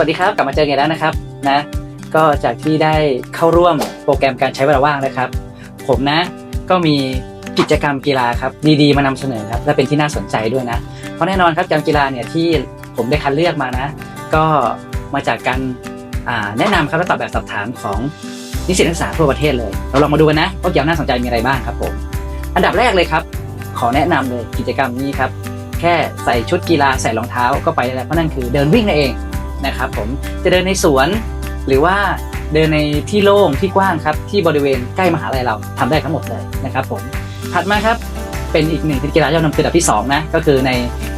สวัสดีครับกลับมาเจอกันแล้วนะครับนะก็จากที่ได้เข้าร่วมโปรแกรมการใช้เวลาว่างนะครับ ผมนะก็มีกิจกรรมกีฬาครับดีๆมานำเสนอครับและเป็นที่น่าสนใจด้วยนะ เพราะแน่นอนครับกิจกรรมกีฬาเนี่ยที่ผมได้คัดเลือกมานะ ก็มาจากการแนะนำครับและตอบแบบสอบถามของนิสิตนักศึกษาทั่วประเทศเลย เราลองมาดูกันนะว่ากิจกรรมน่าสนใจมีอะไรบ้างครับผมอันดับแรกเลยครับ ขอแนะนำเลยกิจกรรมนี้ครับแค่ใส่ชุดกีฬาใส่รองเท้าก็ไปได้แล้วเพราะนั่นคือเดินวิ่งนั่นเอง นะครับผมจะเดินในสวน หรือว่าเดินในที่โล่งที่กว้างครับที่บริเวณใกล้มหาลัยเราทำได้ทั้งหมดเลยนะครับผมถัดมาครับเป็นอีกหนึ่งกีฬายอดนิยมคืออันดับที่สองนะก็คือใน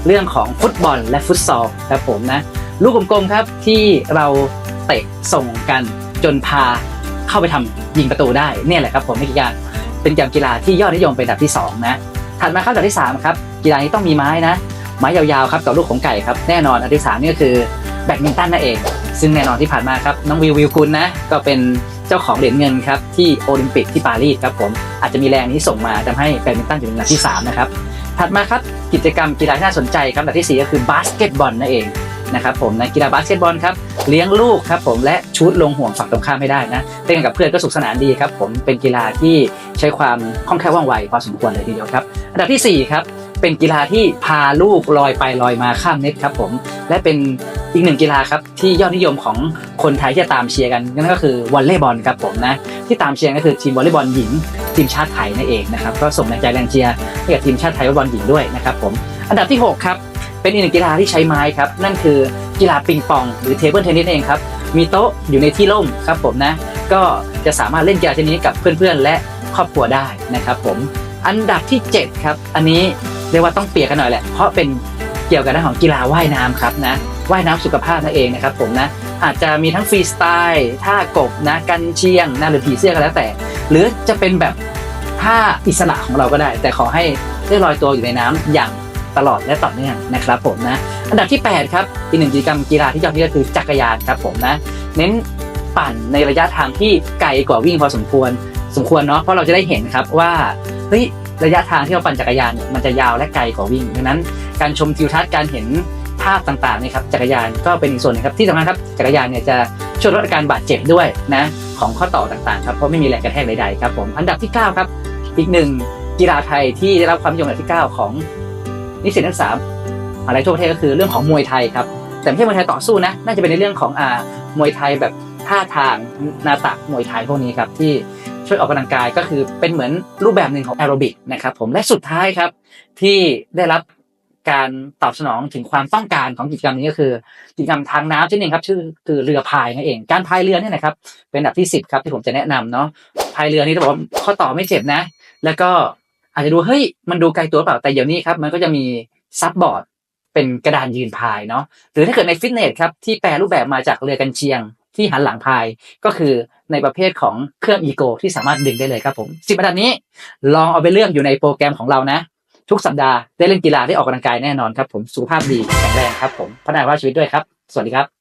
เรื่องของฟุตบอลและฟุตซอลครับผมนะลูกกลมๆครับที่เราเตะส่งกันจนพาเข้าไปทำยิงประตูได้เนี่ยแหละครับผมกีฬาเป็นกีฬาที่ยอดนิยมเป็นอันดับที่สองนะถัดมาครับอันดับที่สามครับกีฬานี้ต้องมีไม้นะไม้ยาวๆครับกับลูกของไก่ครับแน่นอนอันดับที่สามนี่ก็คือ แบดมินตันนั่นเอง ซึ่งแน่นอนที่ผ่านมาครับน้องวิววิวกุลนะ ก็เป็นเจ้าของเหรียญเงินครับที่โอลิมปิกที่ปารีสครับผมอาจจะมีแรงนี้ส่งมาทำให้แบดมินตันอยู่ในอันดับที่ 3 นะครับ ถัดมาครับกิจกรรมกีฬาที่น่าสนใจครับอันดับทีสี่4 ก็คือบาสเกตบอลนั่นเองนะครับผมนะกีฬาบาสเกตบอลครับเลี้ยงลูกครับผมและชูดลงห่วงฝั่งตรงข้ามให้ได้นะเล่นกับเพื่อนก็สุขสนานดีครับผมเป็นกีฬาที่ใช้ความคล่องแคล่วว่องไวพอสมควรเลยทีเดียวครับ อันดับที่สี่ครับ เป็นกีฬาที่พาลูกลอยไปลอยมาข้ามเน็ตครับผม และเป็นอีกหนึ่งกีฬาครับที่ยอดนิยมของคนไทยที่จะตามเชียร์กันนั่นก็คือวอลเลย์บอลครับผมนะที่ตามเชียร์ก็คือทีมวอลเลย์บอลหญิง ทีมชาติไทยนั่นเองนะครับก็ส่งแรงใจแรงเชียร์ให้กับทีมชาติไทยวอลเลย์บอลหญิงด้วยนะครับผมอันดับที่หกครับ เป็นอีกหนึ่งกีฬาที่ใช้ไม้ครับ นั่นคือกีฬาปิงปอง หรือเทเบิลเทนนิสเองครับมีโต๊ะอยู่ในที่ร่มครับผมนะก็จะสามารถเล่นกีฬาชนิดนี้กับเพื่อนๆ และครอบครัวได้นะครับผมอันดับที่ 7 ครับ อันนี้ เรียกว่าต้องเปียกกันหน่อยแหละเพราะเป็นเกี่ยวกับเรื่องของกีฬาว่ายน้ำครับนะว่ายน้ำสุขภาพนั่นเองนะครับผมนะอาจจะมีทั้งฟรีสไตล์ท่ากบนะกันเชียงนะหรือผีเสื้อก็แล้วแต่ หรือจะเป็นแบบท่าอิสระของเราก็ได้ แต่ขอให้ได้ลอยตัวอยู่ในน้ำอย่างตลอดและต่อเนื่องนะครับผมนะอันดับที่ 8 ครับอีกหนึ่งกิจกรรมกีฬาที่ยอดฮิตก็คือจักรยานครับผมนะเน้นปั่นในระยะทางที่ไกลกว่าวิ่งพอสมควรสมควรเนาะเพราะเราจะได้เห็นครับว่าเฮ้ย ระยะทางที่เราปั่นจักรยานเนี่ยมันจะยาวและไกลกว่าวิ่งดังนั้นการชมทิวทัศน์การเห็นภาพต่างๆเนี่ยครับจักรยานก็เป็นอีกส่วนหนึงครับที่สำคัญครับจักรยานเนี่ยจะช่วยลดอาการบาดเจ็บด้วยนะของข้อต่อต่างๆครับเพราะไม่มีแรงกระแทกใดๆครับผมอันดับที่ 9 ครับ อีกหนึ่งกีฬาไทยที่ได้รับความนิยมอันดับที่ 9 ของนิสิตนักศึกษาอะไรทั่วประเทศก็คือเรื่องของมวยไทยครับแต่ไม่ใช่มวยไทยต่อสู้นะน่าจะเป็นในเรื่องของอ่ามวยไทยแบบท่าทางนาตะมวยไทยพวกนี้ครับที่ ช่วยออกกำลังกายก็คือเป็นเหมือนรูปแบบหนึ่งของแอโรบิกนะครับผมและสุดท้ายครับที่ได้รับการตอบสนองถึงความต้องการของกิจกรรมนี้ก็คือกิจกรรมทางน้ำชนิดหนึ่งครับชื่อคือเรือพายนั่นเอง การพายเรือเนี่ยนะครับเป็นอันดับที่ 10 ครับที่ผมจะแนะนำเนาะพายเรือนี่ต้องบอกว่าข้อต่อไม่เจ็บนะ แล้วก็อาจจะดูเฮ้ยมันดูไกลตัวเปล่าแต่เดี๋ยวนี้ครับมันก็จะมีซับบอร์ดเป็นกระดานยืนพายเนาะหรือถ้าเกิดในฟิตเนสครับที่แปลรูปแบบมาจากเรือกันเชียง ที่หันหลังพายก็คือในประเภทของเครื่องอีโกที่สามารถดึงได้เลยครับผมสิบอันดับนี้ลองเอาไปเลือกอยู่ในโปรแกรมของเรานะ ทุกสัปดาห์ได้เล่นกีฬาได้ออกกำลังกายแน่นอนครับผมสุขภาพดีแข็งแรงครับผมพัฒนาว่าชีวิตด้วยครับ สวัสดีครับ